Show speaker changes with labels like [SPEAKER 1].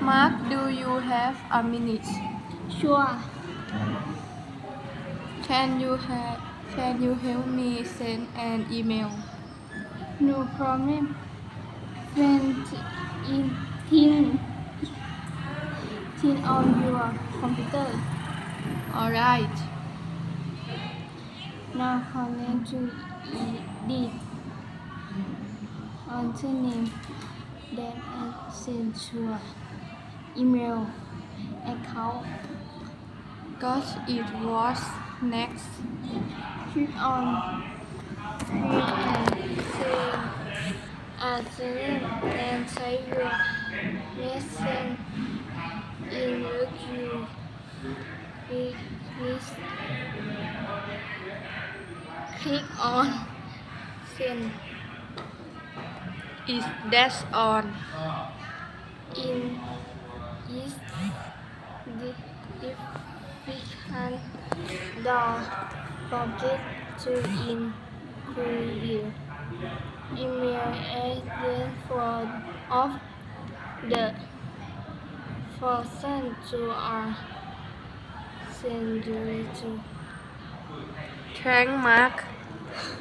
[SPEAKER 1] Mark do you have a minute
[SPEAKER 2] Sure.
[SPEAKER 1] Can you Can you help me send an email
[SPEAKER 2] No problem. When in on your computer.
[SPEAKER 1] Alright
[SPEAKER 2] Now connect to edit enter name then add send your email account.
[SPEAKER 1] Gosh it was next
[SPEAKER 2] Click on create and then save your message in review. Please click on send
[SPEAKER 1] Is that on
[SPEAKER 2] in is the difficult don't forget to include email address for of the person to our send you to
[SPEAKER 1] Thank Mark